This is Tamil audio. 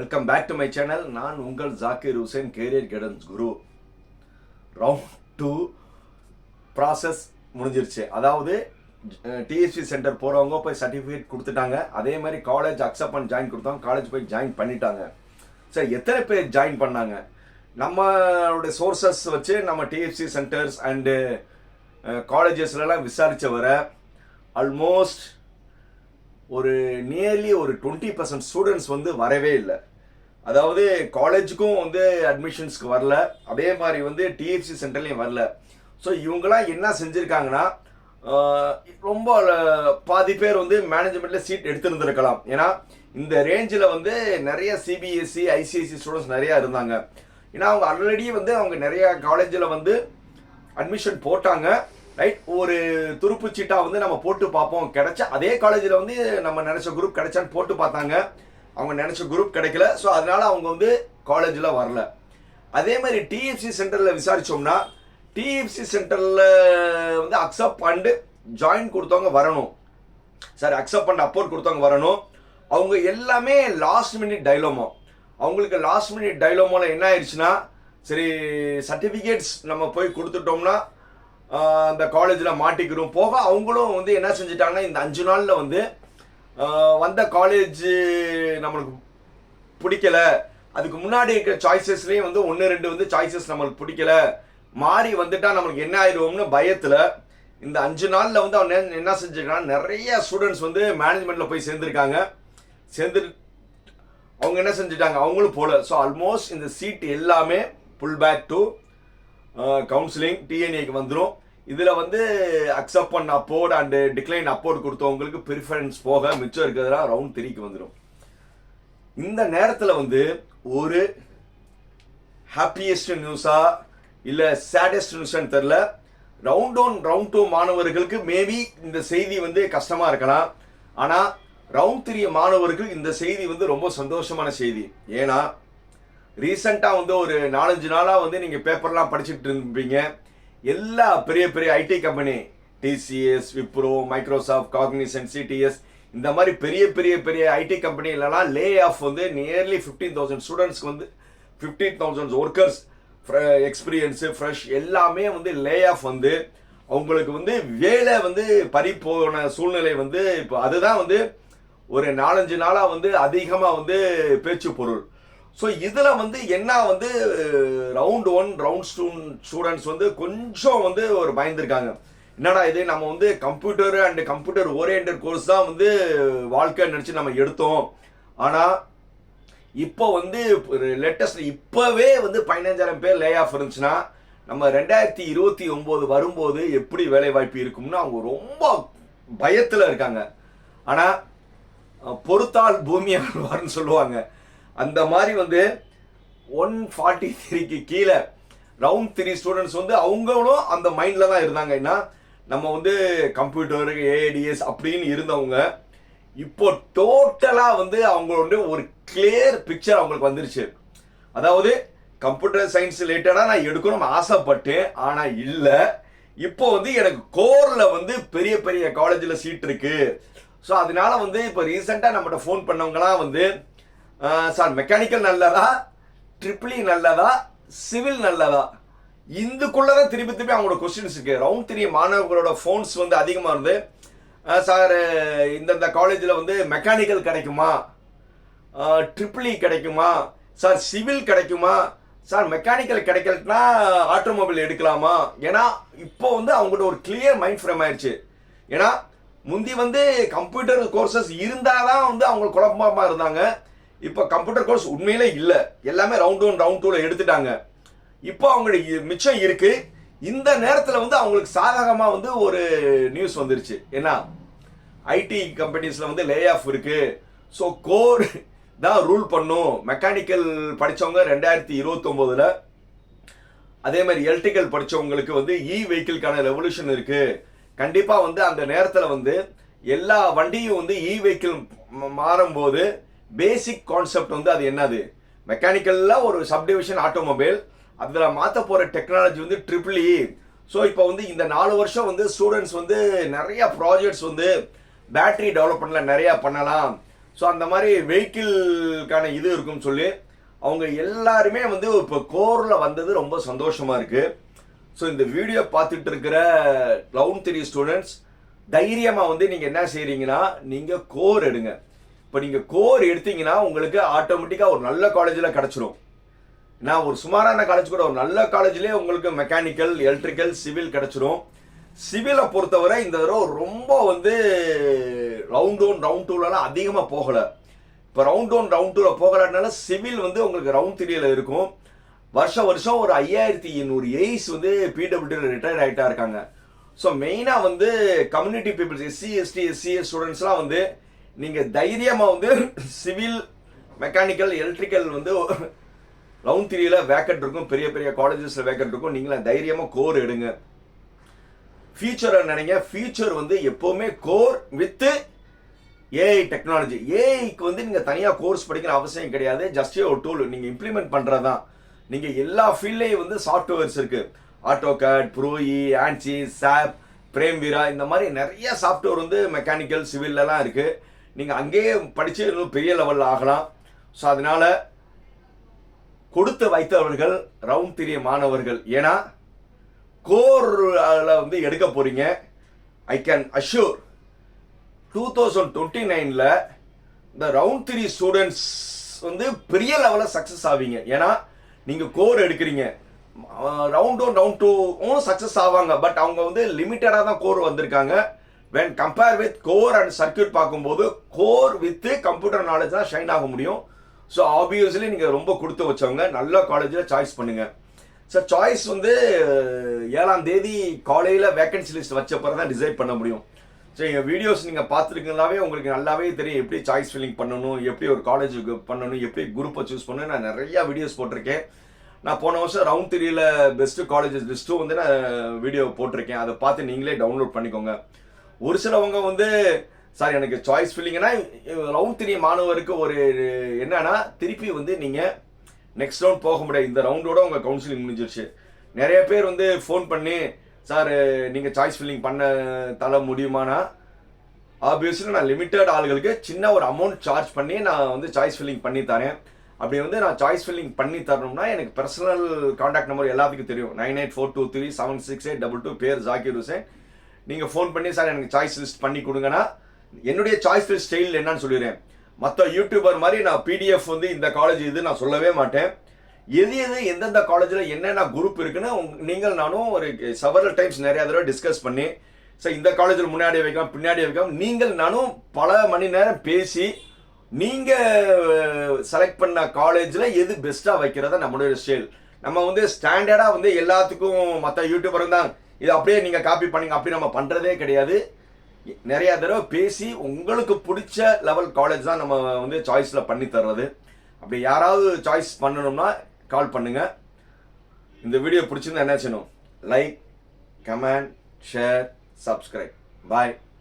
Welcome back to my channel நான் உங்கள் ஜாக்கிர் ஹுசேன் கேரியர் கைடன்ஸ் குரு. ரவுண்ட் டூ ப்ராசஸ் முடிஞ்சிருச்சு. அதாவது டிஎஸ்சி சென்டர் போகிறவங்க போய் சர்டிஃபிகேட் கொடுத்துட்டாங்க. அதே மாதிரி காலேஜ் அக்செப்ட் பண்ணி ஜாயின் கொடுத்தாங்க காலேஜ் போய் ஜாயின் பண்ணிட்டாங்க. சரி எத்தனை பேர் ஜாயின் பண்ணாங்க? நம்மளுடைய சோர்சஸ் வச்சு நம்ம டிஎஃப்சி சென்டர்ஸ் அண்டு காலேஜஸ்லலாம் விசாரித்த வர ஆல்மோஸ்ட் ஒரு நியர்லி ஒரு டுவெண்ட்டி பர்சன்ட் ஸ்டூடெண்ட்ஸ் வந்து வரவே இல்லை. அதாவது காலேஜுக்கும் வந்து அட்மிஷன்ஸ்க்கு வரல. அதே மாதிரி வந்து டிஎஃப்சி சென்டர்லையும் வரல. ஸோ இவங்களாம் என்ன செஞ்சுருக்காங்கன்னா ரொம்ப பாதி பேர் வந்து மேனேஜ்மெண்ட்டில் சீட் எடுத்திருந்திருக்கலாம். ஏன்னா இந்த ரேஞ்சில் வந்து நிறைய சிபிஎஸ்சி ஐசிஐசி ஸ்டூடெண்ட்ஸ் நிறையா இருந்தாங்க. ஏன்னா அவங்க ஆல்ரெடி வந்து அவங்க நிறைய காலேஜில் வந்து அட்மிஷன் போட்டாங்க. ரைட் ஒரு துருப்பு சீட்டாக வந்து நம்ம போட்டு பார்ப்போம். கிடைச்சா அதே காலேஜில் வந்து நம்ம நினச்ச குரூப் கிடைச்சான்னு போட்டு பார்த்தாங்க. அவங்க நினச்ச குரூப் கிடைக்கல. ஸோ அதனால் அவங்க வந்து காலேஜில் வரல. அதே மாதிரி டிஎஃப்சி சென்டரில் விசாரிச்சோம்னா டிஎஃப்சி சென்டரில் வந்து அக்செப்ட் பண்ணிட்டு ஜாயின் கொடுத்தவங்க வரணும். சார் அக்செப்ட் பண்ண அப்போர்ட் கொடுத்தவங்க வரணும். அவங்க எல்லாமே லாஸ்ட் மினிட் டைலோமோ அவங்களுக்கு லாஸ்ட் மினிட் டைலோமோவில் என்ன ஆயிடுச்சுன்னா சரி சர்டிஃபிகேட்ஸ் நம்ம போய் கொடுத்துட்டோம்னா அந்த காலேஜில் மாட்டிக்கிறோம். போக அவங்களும் வந்து என்ன செஞ்சுட்டாங்கன்னா இந்த அஞ்சு நாளில் வந்து வந்த காலேஜ் நம்மளுக்கு பிடிக்கல. அதுக்கு முன்னாடி இருக்கிற சாய்ஸஸ்லேயும் வந்து ஒன்று ரெண்டு வந்து சாய்ஸஸ் நம்மளுக்கு பிடிக்கல. மாறி வந்துட்டா நம்மளுக்கு என்ன ஆயிடுவோம்னு பயத்தில். இந்த அஞ்சு நாளில் வந்து அவன் என்ன- என்ன செஞ்சிருக்கான்? நிறைய ஸ்டூடெண்ட்ஸ் வந்து மேனேஜ்மெண்ட்டில் போய் சேர்ந்துருக்காங்க. சேர்ந்து அவங்க என்ன செஞ்சுட்டாங்க? அவங்களும் போல. ஸோ ஆல்மோஸ்ட் இந்த சீட் எல்லாமே புல் பேக் டு கவுன்சிலிங் டிஎன்ஏக்கு வந்துடும் இதில் வந்து அக்செப்ட் பண்ண அப்போர்ட் அண்டு டிக்ளைன் அப்போர்ட் கொடுத்தவங்களுக்கு ப்ரிஃபரன்ஸ் போக மிச்சம் இருக்கிறதுலாம் ரவுண்ட் த்ரீக்கு வந்துடும் இந்த நேரத்தில் வந்து ஒரு ஹாப்பியஸ்ட் நியூஸா இல்லை சேடஸ்ட் நியூஸான்னு தெரில ரவுண்ட் ஒன் ரவுண்ட் டூ மாணவர்களுக்கு மேபி இந்த செய்தி வந்து கஷ்டமாக இருக்கலாம். ஆனால் ரவுண்ட் த்ரீ மாணவர்கள் இந்த செய்தி வந்து ரொம்ப சந்தோஷமான செய்தி. ஏன்னா ரீசண்டாக வந்து ஒரு நாலஞ்சு நாளாக வந்து நீங்கள் பேப்பர்லாம் படிச்சுட்டு இருப்பீங்க எல்லா பெரிய பெரிய IT company TCS Wipro Microsoft Cognizant CTS இந்த மாதிரி பெரிய பெரிய பெரிய ஐடி கம்பெனிலலாம் லே ஆஃப் வந்து நியர்லி ஃபிஃப்டீன் தௌசண்ட் ஸ்டூடெண்ட்ஸ்க்கு வந்து fifteen thousand workers experience fresh எல்லாமே வந்து லே ஆஃப் வந்து அவங்களுக்கு வந்து வேலை வந்து பறி போன சூழ்நிலை வந்து இப்போ அதுதான் வந்து ஒரு நாலஞ்சு நாளாக வந்து அதிகமாக வந்து பேச்சு பொருள். ஸோ இதில் வந்து என்ன வந்து round one round two students வந்து கொஞ்சம் வந்து ஒரு பயந்துருக்காங்க. என்னடா இது நம்ம வந்து computer and computer orient course தான் வந்து வாழ்க்கை நினச்சி நம்ம எடுத்தோம். ஆனால் இப்போ வந்து லேட்டஸ்ட் இப்போவே வந்து பதினஞ்சாயிரம் பேர் லே ஆஃப் இருந்துச்சுன்னா நம்ம ரெண்டாயிரத்தி இருபத்தி ஒம்பது வரும்போது எப்படி வேலை வாய்ப்பு இருக்கும்னு அவங்க ரொம்ப பயத்தில் இருக்காங்க. ஆனால் பொறுத்தால் பூமி ஆழ்வார்னு சொல்லுவாங்க. அந்த மாதிரி வந்து ஒன் ஃபார்ட்டி த்ரீக்கு கீழே ரவுண்ட் த்ரீ ஸ்டூடெண்ட்ஸ் வந்து அவங்களும் அந்த மைண்டில் தான் இருந்தாங்க. ஏன்னா நம்ம வந்து கம்ப்யூட்டர் ஏடிஎஸ் அப்படின்னு இருந்தவங்க இப்போ டோட்டலாக வந்து அவங்களோட ஒரு கிளியர் பிக்சர் அவங்களுக்கு வந்துருச்சு. அதாவது கம்ப்யூட்டர் சயின்ஸ் ரிலேட்டடாக நான் எடுக்கணும்னு ஆசைப்பட்டேன் ஆனால் இல்லை. இப்போ வந்து எனக்கு கோரில் வந்து பெரிய பெரிய காலேஜில் சீட் இருக்குது ஸோ அதனால வந்து இப்போ ரீசெண்டாக நம்மகிட்ட ஃபோன் பண்ணவங்களாம் வந்து சார் மெக்கானிக்கல் நல்லதா? ட்ரிபிளி e நல்லதா? சிவில் நல்லதா? இதுக்குள்ள தான் திருப்பி திருப்பி அவங்களோட கொஸ்டின்ஸ் இருக்கு. ரவுண்ட் த்ரீ மாணவர்களோட ஃபோன்ஸ் வந்து அதிகமாக இருந்து சார் இந்தந்த காலேஜில் வந்து மெக்கானிக்கல் கிடைக்குமா? ட்ரிபிளி e கிடைக்குமா? சார் சிவில் கிடைக்குமா? சார் மெக்கானிக்கல் கிடைக்கலனா ஆட்டோமொபைல் எடுக்கலாமா? ஏன்னா இப்போ வந்து அவங்கள்ட்ட ஒரு கிளியர் மைண்ட் ஃப்ரேம் ஆயிடுச்சு. ஏன்னா முந்தி வந்து கம்ப்யூட்டர் கோர்சஸ் இருந்தால் தான் வந்து அவங்க குழப்பமாக இருந்தாங்க. இப்போ கம்ப்யூட்டர் கோர்ஸ் உண்மையிலே இல்லை. எல்லாமே ரவுண்ட் ஒன் ரவுண்ட் டூவில் எடுத்துட்டாங்க. இப்போ அவங்களுக்கு மிச்சம் இருக்கு. இந்த நேரத்தில் வந்து அவங்களுக்கு சாதகமாக வந்து ஒரு நியூஸ் வந்துருச்சு. என்ன ஐடி கம்பெனிஸில் வந்து லே ஆஃப் இருக்கு. ஸோ கோர் தான் ரூல் பண்ணும். மெக்கானிக்கல் படித்தவங்க ரெண்டாயிரத்தி இருபத்தொம்போதில் அதே மாதிரி எலக்ட்ரிக்கல் படித்தவங்களுக்கு வந்து இ வெஹிக்கிள்கான ரெவல்யூஷன் இருக்கு. கண்டிப்பாக வந்து அந்த நேரத்தில் வந்து எல்லா வண்டியும் வந்து இ வெஹிக்கிள் மாறும்போது பேசிக் கான்செப்ட் வந்து அது என்னது? மெக்கானிக்கலில் ஒரு சப்டிவிஷன் ஆட்டோமொபைல் அதில் மாற்ற போகிற டெக்னாலஜி வந்து ட்ரிபிள் இ ஸோ இப்போ வந்து இந்த நாலு வருஷம் வந்து ஸ்டூடெண்ட்ஸ் வந்து நிறைய ப்ராஜெக்ட்ஸ் வந்து பேட்டரி டெவலப்மெண்ட்டில் நிறையா பண்ணலாம். ஸோ அந்த மாதிரி வெஹிக்கிள்கான இது இருக்குன்னு சொல்லி அவங்க எல்லாருமே வந்து இப்போ கோரில் வந்தது ரொம்ப சந்தோஷமாக இருக்குது ஸோ இந்த வீடியோ பார்த்துட்டு இருக்கிற லவுன் த்ரீ ஸ்டூடெண்ட்ஸ் தைரியமாக வந்து நீங்கள் என்ன செய்கிறீங்கன்னா நீங்கள் கோர் எடுங்க. இப்போ நீங்கள் கோர் எடுத்தீங்கன்னா உங்களுக்கு ஆட்டோமேட்டிக்காக ஒரு நல்ல காலேஜில் கிடச்சிரும். நான் ஒரு சுமாரான காலேஜ் கூட ஒரு நல்ல காலேஜ்லேயே உங்களுக்கு மெக்கானிக்கல் எலக்ட்ரிக்கல் சிவில் கிடச்சிரும். சிவிலை பொறுத்தவரை இந்த தடவை ரொம்ப வந்து ரவுண்ட் ஒன் ரவுண்ட் டூலலாம் அதிகமாக போகலை. இப்போ ரவுண்ட் ஒன் ரவுண்ட் டூவில் போகலனால சிவில் வந்து உங்களுக்கு ரவுண்ட் த்ரீயில் இருக்கும். வருஷம் வருஷம் ஒரு ஐயாயிரத்தி எண்ணூறு எய்ஸ் வந்து பிடபிள்யூடியில் ரிட்டையர் ஆகிட்டா இருக்காங்க. ஸோ மெயினாக வந்து community peoples SC ST SC ஸ்டூடெண்ட்ஸ்லாம் வந்து நீங்கள் தைரியமாக வந்து சிவில் மெக்கானிக்கல் எலக்ட்ரிக்கல் வந்து ரவுண்ட் த்ரீயில் வேக்கட் இருக்கும். பெரிய பெரிய காலேஜஸில் வேக்கட் இருக்கும். நீங்களாம் தைரியமாக கோர் எடுங்க. ஃபியூச்சரை நினைங்க? ஃபியூச்சர் வந்து எப்போவுமே கோர் வித்து ஏஐ டெக்னாலஜி ஏஐக்கு வந்து நீங்கள் தனியாக கோர்ஸ் படிக்கிற அவசியம் கிடையாது. ஜஸ்ட் ஒரு டூல் நீங்கள் இம்ப்ளிமெண்ட் பண்ணுறது தான் நீங்கள் எல்லா ஃபீல்ட்லேயும் வந்து சாஃப்ட்வேர்ஸ் இருக்குது ஆட்டோகேட் ப்ரோஇ ஆன்சி சாப் பிரேம்வீரா இந்த மாதிரி நிறைய சாஃப்ட்வேர் வந்து மெக்கானிக்கல் சிவில்லலாம் இருக்குது நீங்கள் அங்கேயே படித்து இன்னும் பெரிய லெவலில் ஆகலாம். ஸோ அதனால் கொடுத்து வைத்தவர்கள் ரவுண்ட் திரிய மாணவர்கள். ஏன்னா கோரில் வந்து எடுக்க போகிறீங்க I can assure two thousand twenty நைனில் இந்த ரவுண்ட் த்ரீ ஸ்டூடெண்ட்ஸ் வந்து பெரிய லெவலில் சக்ஸஸ் ஆவீங்க. ஏன்னா நீங்கள் கோர் எடுக்கிறீங்க. ரவுண்ட் ஒன் ரவுண்ட் டூவும் சக்ஸஸ் ஆவாங்க. பட் அவங்க வந்து லிமிட்டடாக தான் கோர் வந்திருக்காங்க. When compare with core and circuit பார்க்கும்போது கோர் வித் கம்ப்யூட்டர் நாலேஜ் தான் ஷைன் ஆக முடியும். ஸோ ஆப்வியஸ்லி நீங்கள் ரொம்ப கொடுத்து வச்சவங்க நல்ல காலேஜில் சாய்ஸ் பண்ணுங்க. சார் சாய்ஸ் வந்து ஏழாம் தேதி காலையில் வேக்கன்சி லிஸ்ட் வச்ச பிறகு தான் டிசைட் பண்ண முடியும். ஸோ எங்கள் வீடியோஸ் நீங்கள் பார்த்துருக்கீங்களாவே உங்களுக்கு நல்லாவே தெரியும். எப்படி சாய்ஸ் ஃபில்லிங் பண்ணணும் எப்படி ஒரு காலேஜுக்கு பண்ணணும் எப்படி குரூப்பை சூஸ் பண்ணணும். நான் நிறையா வீடியோஸ் போட்டிருக்கேன். நான் போன வருஷம் ரவுண்ட் த்ரீயில் பெஸ்ட்டு காலேஜஸ் லிஸ்ட்டும் வந்து நான் வீடியோ போட்டிருக்கேன். அதை பார்த்து நீங்களே டவுன்லோட் பண்ணிக்கோங்க. ஒரு சிலவங்க வந்து சார் எனக்கு சாய்ஸ் ஃபில்லிங்கன்னா ரவுண்ட் த்ரீ மாணவருக்கு ஒரு என்னன்னா திருப்பி வந்து நீங்கள் நெக்ஸ்ட் ரவுண்ட் போக முடியாது. இந்த ரவுண்டோட உங்கள் கவுன்சிலிங் முடிஞ்சிருச்சு. நிறைய பேர் வந்து ஃபோன் பண்ணி சார் நீங்கள் சாய்ஸ் ஃபில்லிங் பண்ண தர முடியுமானா? ஆப்வியஸ்லி நான் லிமிட்டட் ஆளுகளுக்கு சின்ன ஒரு அமௌண்ட் சார்ஜ் பண்ணி நான் வந்து சாய்ஸ் ஃபில்லிங் பண்ணி தரேன். அப்படி வந்து நான் சாய்ஸ் ஃபில்லிங் பண்ணி தரணும்னா எனக்கு பர்சனல் காண்டாக்ட் நம்பர் எல்லாத்துக்கும் தெரியும். Nine eight four two three seven six eight double two பேர் ஜாக்கிர் ஹுசேன். நீங்கள் ஃபோன் பண்ணி சார் எனக்கு சாய்ஸ் லிஸ்ட் பண்ணி கொடுங்கன்னா என்னுடைய சாய்ஸ் லிஸ்ட் ஸ்டைல் என்னன்னு சொல்லிடுறேன். மற்ற யூடியூபர் மாதிரி நான் பிடிஎஃப் வந்து இந்த காலேஜ் இது நான் சொல்லவே மாட்டேன். எது எது எந்தெந்த காலேஜில் என்னென்ன குரூப் இருக்குன்னு உங் நீங்கள் நானும் ஒரு செவரல் டைம்ஸ் நிறையா தடவை டிஸ்கஸ் பண்ணி சார் இந்த காலேஜில் முன்னாடி வைக்கலாம் பின்னாடி வைக்கலாம் நீங்கள் நானும் பல மணி நேரம் பேசி நீங்கள் செலக்ட் பண்ண காலேஜில் எது பெஸ்ட்டாக வைக்கிறதா நம்மளுடைய ஸ்டைல் நம்ம வந்து ஸ்டாண்டர்டாக வந்து எல்லாத்துக்கும் மற்ற யூடியூபரும் தான் இது அப்படியே நீங்கள் காப்பி பண்ணிங்க அப்படி நம்ம பண்ணுறதே கிடையாது. நிறையா தடவை பேசி உங்களுக்கு பிடிச்ச லெவல் காலேஜ் தான் நம்ம வந்து சாய்ஸில் பண்ணி தர்றது. அப்படி யாராவது சாய்ஸ் பண்ணணும்னா கால் பண்ணுங்கள் இந்த வீடியோ பிடிச்சிருந்தா என்ன செய்யணும்? Like comment share subscribe bye